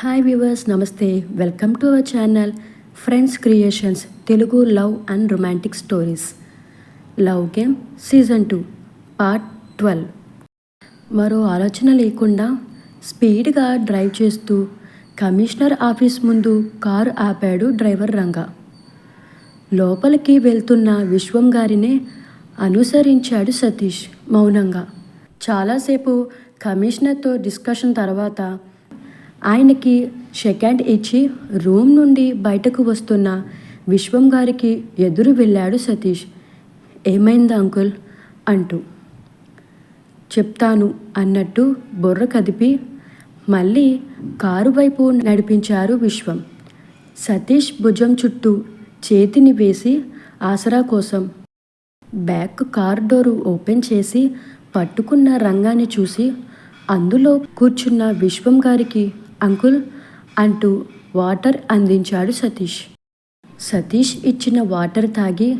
Hi viewers నమస్తే. Welcome to our channel friends creations Telugu love and romantic stories love game season two part twelve మరో ఆలోచన లేకుండా స్పీడ్గా drive చేస్తూ commissioner office ముందు car ఆపాడు డ్రైవర్ రంగా. లోపలికి వెళ్తున్న విశ్వం గారినే అనుసరించాడు సతీష్ మౌనంగా. చాలాసేపు కమిషనర్తో డిస్కషన్ తర్వాత ఆయనకి సెకండ్ ఇచ్చి రూమ్ నుండి బయటకు వస్తున్న విశ్వం గారికి ఎదురు వెళ్ళాడు సతీష్. ఏమైంది అంకుల్? అంటూ. చెప్తాను అన్నట్టు బుర్ర కదిపి మళ్ళీ కారు వైపు నడిపించారు విశ్వం. సతీష్ భుజం చుట్టూ చేతిని వేసి ఆసరా కోసం బ్యాక్ కార్ డోరు ఓపెన్ చేసి పట్టుకున్న రంగాన్ని చూసి అందులో కూర్చున్న విశ్వం గారికి అంకుల్! అంటూ వాటర్ అందించాడు సతీష్. సతీష్ ఇచ్చిన వాటర్ తాగి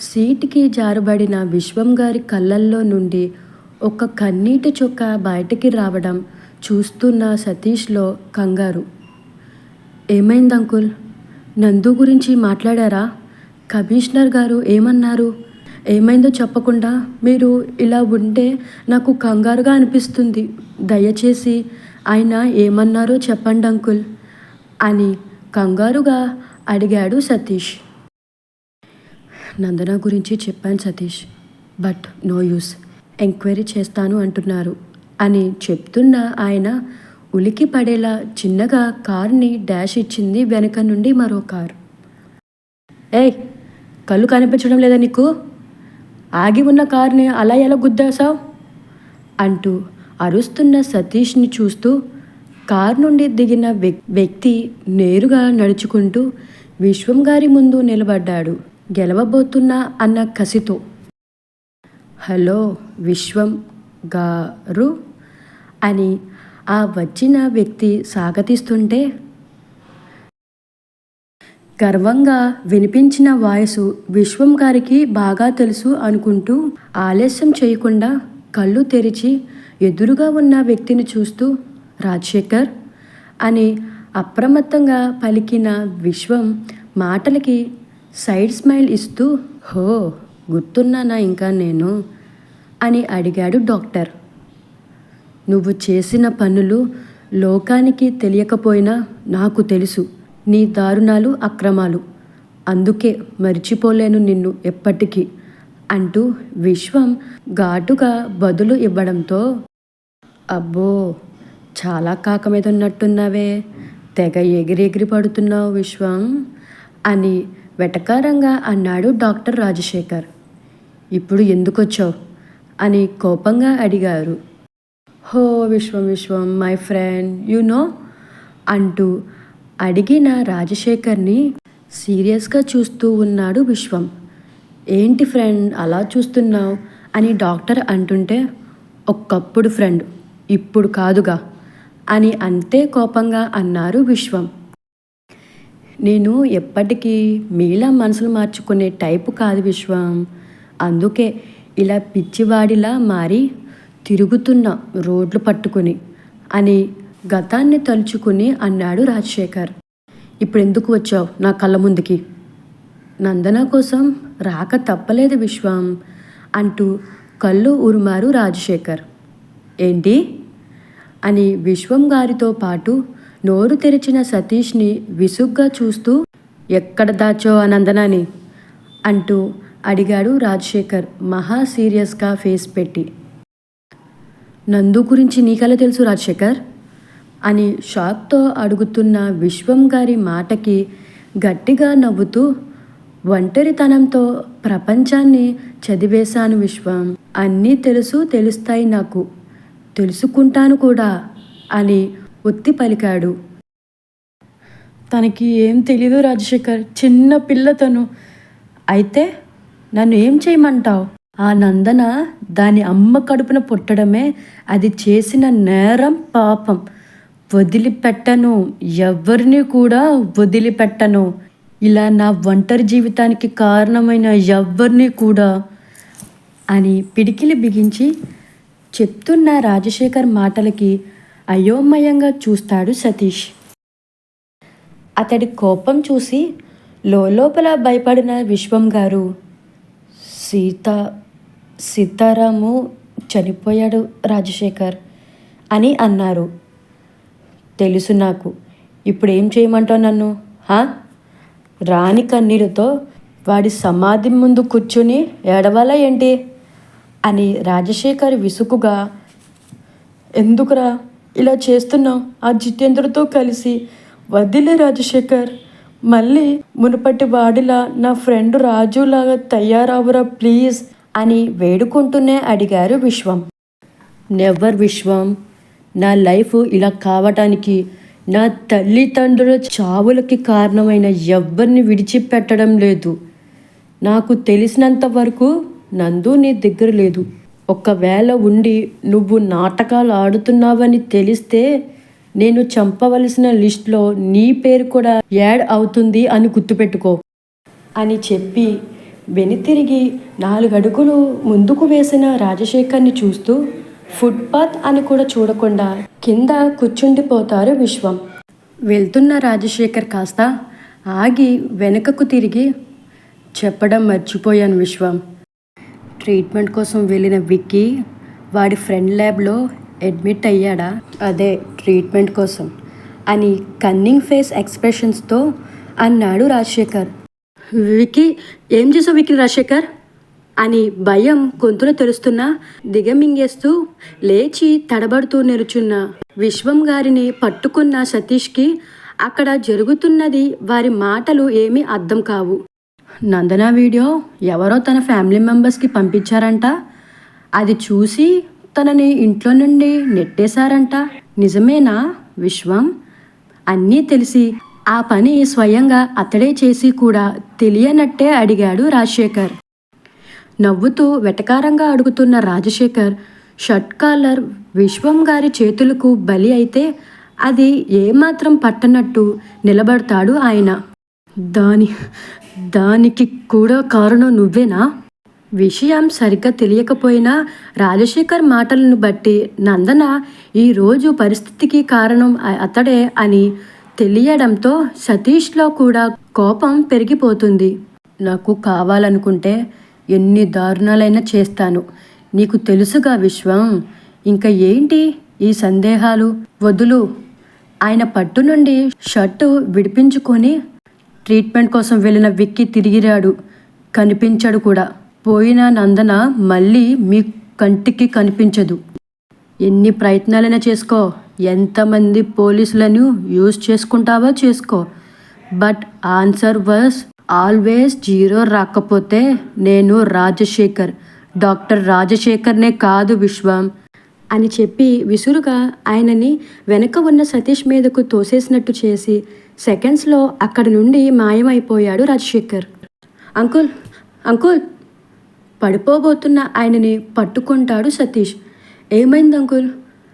సీట్కి జారబడిన విశ్వం గారి కళ్ళల్లో నుండి ఒక కన్నీటి చొక్క బయటికి రావడం చూస్తున్న సతీష్లో కంగారు. ఏమైంది అంకుల్? నందు గురించి మాట్లాడారా? కమిషనర్ గారు ఏమన్నారు? ఏమైందో చెప్పకుండా మీరు ఇలా ఉంటే నాకు కంగారుగా అనిపిస్తుంది. దయచేసి ఆయన ఏమన్నారో చెప్పండి అంకుల్ అని కంగారుగా అడిగాడు సతీష్. నందన గురించి చెప్పాను Satish but no use enquiry చేస్తాను అంటున్నారు అని చెప్తున్న ఆయన ఉలికి పడేలా చిన్నగా కార్ని డాష్ ఇచ్చింది వెనక నుండి మరో కార్. ఏయ్ కళ్ళు కనిపించడం లేదా నీకు? ఆగి ఉన్న కార్ని అలా ఎలా గుద్దేశావు? అంటూ అరుస్తున్న సతీష్ని చూస్తూ కారు నుండి దిగిన వ్యక్తి నేరుగా నడుచుకుంటూ విశ్వం గారి ముందు నిలబడ్డాడు. గెలవబోతున్నా అన్న కసితో. హలో విశ్వం గారు అని ఆ వచ్చిన వ్యక్తి సాగతిస్తుంటే గర్వంగా వినిపించిన వాయసు విశ్వం గారికి బాగా తెలుసు అనుకుంటూ ఆలస్యం చేయకుండా కళ్ళు తెరిచి ఎదురుగా ఉన్న వ్యక్తిని చూస్తూ రాజశేఖర్! అని అప్రమత్తంగా పలికిన విశ్వం మాటలకి సైడ్ స్మైల్ ఇస్తూ హో గుర్తున్నానా ఇంకా నేను? అని అడిగాడు డాక్టర్. నువ్వు చేసిన పనులు లోకానికి తెలియకపోయినా నాకు తెలుసు. నీ దారుణాలు అక్రమాలు. అందుకే మర్చిపోలేను నిన్ను ఎప్పటికీ. అంటూ విశ్వం ఘాటుగా బదులు ఇవ్వడంతో అబ్బో చాలా కాక మీద ఉన్నట్టున్నావే తెగ ఎగిరెగిరి పడుతున్నావు విశ్వం అని వెటకారంగా అన్నాడు డాక్టర్ రాజశేఖర్. ఇప్పుడు ఎందుకు వచ్చావు అని కోపంగా అడిగారు. హో Vishwam Vishwam my friend you know అంటూ అడిగిన రాజశేఖర్ని సీరియస్గా చూస్తూ ఉన్నాడు విశ్వం. ఏంటి ఫ్రెండ్ అలా చూస్తున్నావు? అని డాక్టర్ అంటుంటే ఒక్కప్పుడు ఫ్రెండ్ ఇప్పుడు కాదుగా అని అంతే కోపంగా అన్నారు విశ్వం. నేను ఎప్పటికీ మీలా మనసులు మార్చుకునే టైపు కాదు విశ్వం. అందుకే ఇలా పిచ్చివాడిలా మారి తిరుగుతున్న రోడ్లు పట్టుకుని అని గతాన్ని తలుచుకుని అన్నాడు రాజశేఖర్. ఇప్పుడు ఎందుకు వచ్చావు నా కళ్ళ ముందుకి? నందన కోసం రాక తప్పలేదు విశ్వం అంటూ కళ్ళు ఉరుమారు రాజశేఖర్. ఏంటి? అని విశ్వం గారితో పాటు నోరు తెరిచిన సతీష్ని విసుగ్గా చూస్తూ ఎక్కడ దాచో ఆ అంటూ అడిగాడు రాజశేఖర్ మహా సీరియస్గా ఫేస్ పెట్టి. నందు గురించి నీకెలా తెలుసు రాజశేఖర్? అని షాక్తో అడుగుతున్న విశ్వం గారి మాటకి గట్టిగా నవ్వుతూ ఒంటరితనంతో ప్రపంచాన్ని చదివేశాను విశ్వం. అన్నీ తెలుసు తెలుస్తాయి నాకు. తెలుసుకుంటాను కూడా అని ఒత్తి పలికాడు. తనకి ఏం తెలీదు రాజశేఖర్. చిన్న పిల్ల తను అయితే నన్ను ఏం చేయమంటావు? ఆ నందన దాని అమ్మ కడుపున పుట్టడమే అది చేసిన నేరం పాపం. వదిలిపెట్టను. ఎవరిని కూడా వదిలిపెట్టను. ఇలా నా ఒంటరి జీవితానికి కారణమైన ఎవ్వరిని కూడా అని పిడికిలి బిగించి చెప్తున్న రాజశేఖర్ మాటలకి అయోమయంగా చూస్తాడు సతీష్. అతడి కోపం చూసి లోపల భయపడిన విశ్వం గారు సీత సీతారాము చనిపోయాడు రాజశేఖర్ అని అన్నారు. తెలుసు నాకు ఇప్పుడు ఏం చేయమంటావు నన్ను హా? రాణి కన్నీరుతో వాడి సమాధి ముందు కూర్చుని ఏడవాలా ఏంటి? అని రాజశేఖర్ విసుగుగా ఎందుకురా ఇలా చేస్తున్నావు? ఆ జితేంద్రతో కలిసి వదిలే రాజశేఖర్. మళ్ళీ మునుపటి వాడిలా నా ఫ్రెండ్ రాజులాగా తయారవురా ప్లీజ్ అని వేడుకుంటూనే అడిగారు విశ్వం. నెవర్ విశ్వం నా లైఫ్ ఇలా కావటానికి నా తల్లిదండ్రుల చావులకి కారణమైన ఎవ్వరిని విడిచిపెట్టడం లేదు. నాకు తెలిసినంత వరకు నందు నీ దగ్గర లేదు. ఒకవేళ ఉండి నువ్వు నాటకాలు ఆడుతున్నావని తెలిస్తే నేను చంపవలసిన లిస్ట్లో నీ పేరు కూడా యాడ్ అవుతుంది అని గుర్తుపెట్టుకో అని చెప్పి వెనుతిరిగి నాలుగు అడుగులు ముందుకు వేసిన రాజశేఖర్ని చూస్తూ ఫుట్పాత్ అని కూడా చూడకుండా కింద కూర్చుండిపోతారు విశ్వం. వెళ్తున్న రాజశేఖర్ కాస్త ఆగి వెనుకకు తిరిగి చెప్పడం మర్చిపోయాను విశ్వం. ట్రీట్మెంట్ కోసం వెళ్ళిన విక్కీ వాడి ఫ్రెండ్ ల్యాబ్లో అడ్మిట్ అయ్యాడా? అదే ట్రీట్మెంట్ కోసం అని కన్నింగ్ ఫేస్ ఎక్స్ప్రెషన్స్తో అన్నాడు రాజశేఖర్. విక్కీ ఏం చేసావు విక్కీ రాజశేఖర్? అని భయం గొంతులో తెలుస్తున్నా దిగమింగేస్తూ లేచి తడబడుతూ నిలుచున్న విశ్వం గారిని పట్టుకున్న సతీష్కి అక్కడ జరుగుతున్నది వారి మాటలు ఏమీ అర్థం కావు. నందన వీడియో ఎవరో తన ఫ్యామిలీ మెంబర్స్కి పంపించారంట. అది చూసి తనని ఇంట్లో నుండి నెట్టేశారంట. నిజమేనా విశ్వం? అన్నీ తెలిసి ఆ పని స్వయంగా అతడే చేసి కూడా తెలియనట్టే అడిగాడు రాజశేఖర్. నవ్వుతూ వెటకారంగా అడుగుతున్న రాజశేఖర్ షర్ట్ కాలర్ విశ్వం గారి చేతులకు బలి అయితే అది ఏమాత్రం పట్టనట్టు నిలబడతాడు ఆయన. దాని దానికి కూడా కారణం నువ్వేనా? విషయం సరిగ్గా తెలియకపోయినా రాజశేఖర్ మాటలను బట్టి నందన ఈరోజు పరిస్థితికి కారణం అతడే అని తెలియడంతో సతీష్లో కూడా కోపం పెరిగిపోతుంది. నాకు కావాలనుకుంటే ఎన్ని దారుణాలైనా చేస్తాను. నీకు తెలుసుగా విశ్వం. ఇంకా ఏంటి ఈ సందేహాలు? వదులు. ఆయన పట్టు నుండి షర్టు విడిపించుకొని ట్రీట్మెంట్ కోసం వెళ్ళిన విక్కి తిరిగిరాడు. కనిపించడు కూడా. పోయిన నందన మళ్ళీ మీ కంటికి కనిపించదు. ఎన్ని ప్రయత్నాలైనా చేసుకో. ఎంతమంది పోలీసులను యూజ్ చేసుకుంటావో చేసుకో. But answer was always zero రాకపోతే నేను రాజశేఖర్ డాక్టర్ రాజశేఖర్నే కాదు విశ్వం అని చెప్పి విసురుగా ఆయనని వెనక ఉన్న సతీష్ మీదకు తోసేసినట్టు చేసి సెకండ్స్లో అక్కడి నుండి మాయమైపోయాడు రాజశేఖర్. Uncle uncle! పడిపోబోతున్న ఆయనని పట్టుకుంటాడు సతీష్. ఏమైంది అంకుల్?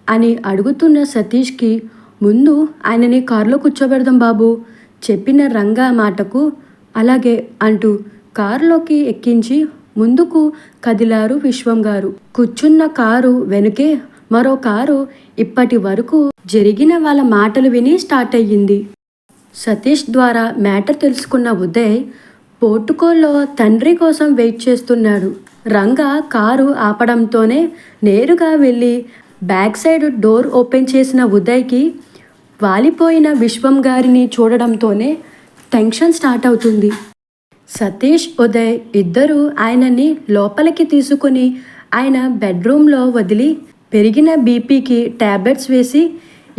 అని అడుగుతున్న సతీష్కి ముందు ఆయనని కారులో కూర్చోబెడదాం బాబు చెప్పిన రంగా మాటకు అలాగే అంటూ కారులోకి ఎక్కించి ముందుకు కదిలారు విశ్వం గారు. కూర్చున్న కారు వెనుకే మరో కారు ఇప్పటి వరకు జరిగిన వాళ్ళ మాటలు విని స్టార్ట్ అయ్యింది. సతీష్ ద్వారా మ్యాటర్ తెలుసుకున్న ఉదయ్ పోర్టుకోల్లో తండ్రి కోసం వెయిట్ చేస్తున్నాడు. రంగా కారు ఆపడంతోనే నేరుగా వెళ్ళి బ్యాక్ సైడ్ డోర్ ఓపెన్ చేసిన ఉదయ్కి వాలిపోయిన విశ్వం గారిని చూడడంతోనే టెన్షన్ స్టార్ట్ అవుతుంది. సతీష్ ఉదయ్ ఇద్దరూ ఆయనని లోపలికి తీసుకుని ఆయన బెడ్రూమ్లో వదిలి పెరిగిన బీపీకి ట్యాబ్లెట్స్ వేసి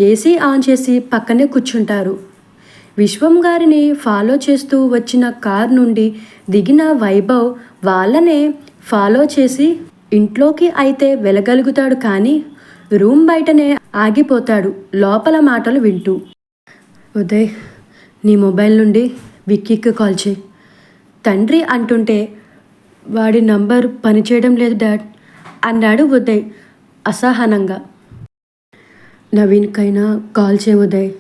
ఏసీ ఆన్ చేసి పక్కనే కూర్చుంటారు. విశ్వం గారిని ఫాలో చేస్తూ వచ్చిన కార్ నుండి దిగిన వైభవ్ వాళ్ళనే ఫాలో చేసి ఇంట్లోకి అయితే వెళ్ళగలుగుతాడు కానీ రూమ్ బయటనే ఆగిపోతాడు లోపల మాటలు వింటూ. ఉదయ్ నీ మొబైల్ నుండి విక్కీకి కాల్ చేయి. తండ్రి అంటుంటే వాడి నంబర్ పనిచేయడం లేదు డాడ్ అన్నాడు ఉదయ్ అసహనంగా. నవీన్కైనా కాల్ చేయ ఉదయ్.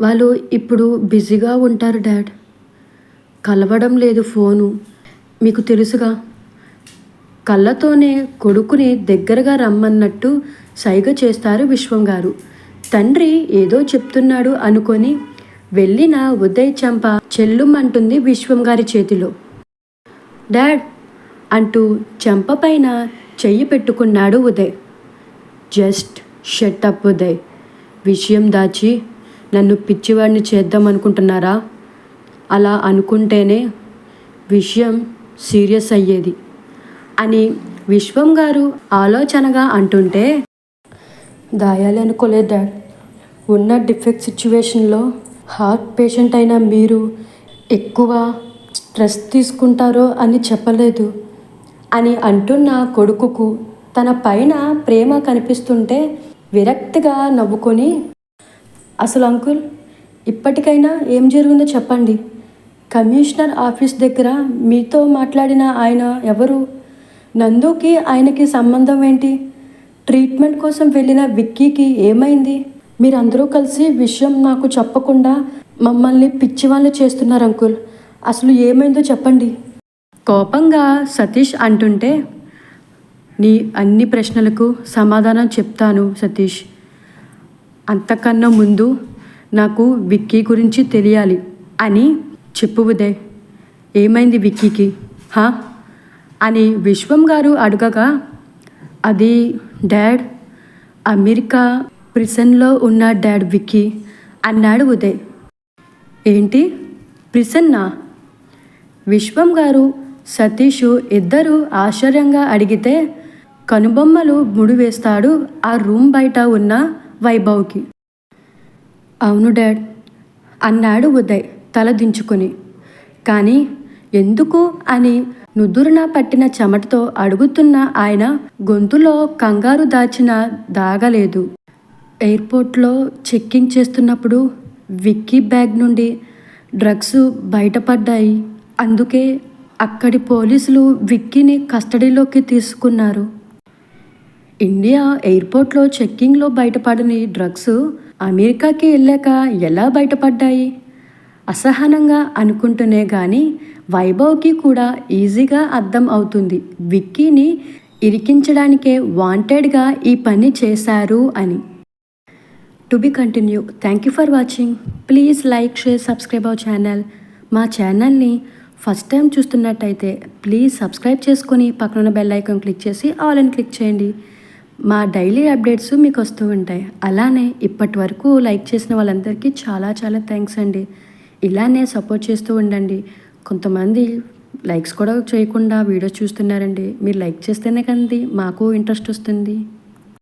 వాళ్ళు ఇప్పుడు బిజీగా ఉంటారు డాడ్. కలవడం లేదు ఫోను. మీకు తెలుసుగా కళ్ళతోనే కొడుకుని దగ్గరగా రమ్మన్నట్టు సైగ చేస్తారు విశ్వం గారు తండ్రి ఏదో చెప్తున్నాడు అనుకొని వెళ్ళిన ఉదయ్ చంప చెల్లుమంటుంది విశ్వం గారి చేతిలో. డాడ్! అంటూ చెంప పైన చెయ్యి పెట్టుకున్నాడు Uday. Just shut up Uday. విషయం దాచి నన్ను పిచ్చివాడిని చేద్దాం అనుకుంటున్నారా అలా అనుకుంటేనే విషయం సీరియస్ అయ్యేది. అని విశ్వం గారు ఆలోచనగా అంటుంటే దాయాలి అనుకోలేదు డాడ్. ఉన్న డిఫెక్ట్ సిచ్యువేషన్లో హార్ట్ పేషెంట్ అయిన మీరు ఎక్కువ స్ట్రెస్ తీసుకుంటారో అని చెప్పలేదు. అని అంటున్న కొడుకుకు తన పైన ప్రేమ కనిపిస్తుంటే విరక్తిగా నవ్వుకొని అసలు అంకుల్ ఇప్పటికైనా ఏం జరిగిందో చెప్పండి. కమిషనర్ ఆఫీస్ దగ్గర మీతో మాట్లాడిన ఆయన ఎవరు? నందుకి ఆయనకి సంబంధం ఏంటి? ట్రీట్మెంట్ కోసం వెళ్ళిన విక్కీకి ఏమైంది? మీరందరూ కలిసి విషయం నాకు చెప్పకుండా మమ్మల్ని పిచ్చివాళ్ళు చేస్తున్నారు అంకుల్. అసలు ఏమైందో చెప్పండి. కోపంగా సతీష్ అంటుంటే నీ అన్ని ప్రశ్నలకు సమాధానం చెప్తాను సతీష్. అంతకన్నా ముందు నాకు విక్కీ గురించి తెలియాలి అని చెప్పు ఉదయ్. ఏమైంది విక్కీకి? హా? అని విశ్వం గారు అడగగా అది డాడ్ అమెరికా ప్రిసన్లో ఉన్న డాడ్ విక్కీ అన్నాడు ఉదయ్. ఏంటి? ప్రిసన్నా? విశ్వం గారు సతీష్ ఇద్దరు ఆశ్చర్యంగా అడిగితే కనుబొమ్మలు ముడివేస్తాడు ఆ రూమ్ బయట ఉన్న వైభవ్కి. అవును డాడ్ అన్నాడు ఉదయ్ తల దించుకొని. కానీ ఎందుకు అని నుదురున పట్టిన చెమటతో అడుగుతున్న ఆయన గొంతులో కంగారు దాచిన దాగలేదు. ఎయిర్పోర్ట్లో చెక్కింగ్ చేస్తున్నప్పుడు విక్కీ బ్యాగ్ నుండి డ్రగ్స్ బయటపడ్డాయి. అందుకే అక్కడి పోలీసులు విక్కీని కస్టడీలోకి తీసుకున్నారు. ఇండియా ఎయిర్పోర్ట్లో చెక్కింగ్లో బయటపడని డ్రగ్స్ అమెరికాకి వెళ్ళాక ఎలా బయటపడ్డాయి? అసహనంగా అనుకుంటూనే కానీ వైభవ్కి కూడా ఈజీగా అర్థం అవుతుంది విక్కీని ఇరికించడానికే వాంటెడ్గా ఈ పని చేశారు అని. To be continue thank you for watching please like share subscribe our channel మా ఛానల్ని ఫస్ట్ టైం చూస్తున్నట్టయితే ప్లీజ్ సబ్స్క్రైబ్ చేసుకొని పక్కన బెల్ ఐకాన్ క్లిక్ చేసి ఆల్ అని క్లిక్ చేయండి. మా డైలీ అప్డేట్స్ మీకు వస్తూ ఉంటాయి. అలానే ఇప్పటి వరకు లైక్ చేసిన వాళ్ళందరికీ చాలా చాలా థ్యాంక్స్ అండి. ఇలానే సపోర్ట్ చేస్తూ ఉండండి. కొంతమంది లైక్స్ కూడా చేయకుండా వీడియోస్ చూస్తున్నారండి. మీరు లైక్ చేస్తేనే కంది మాకు ఇంట్రెస్ట్ వస్తుంది.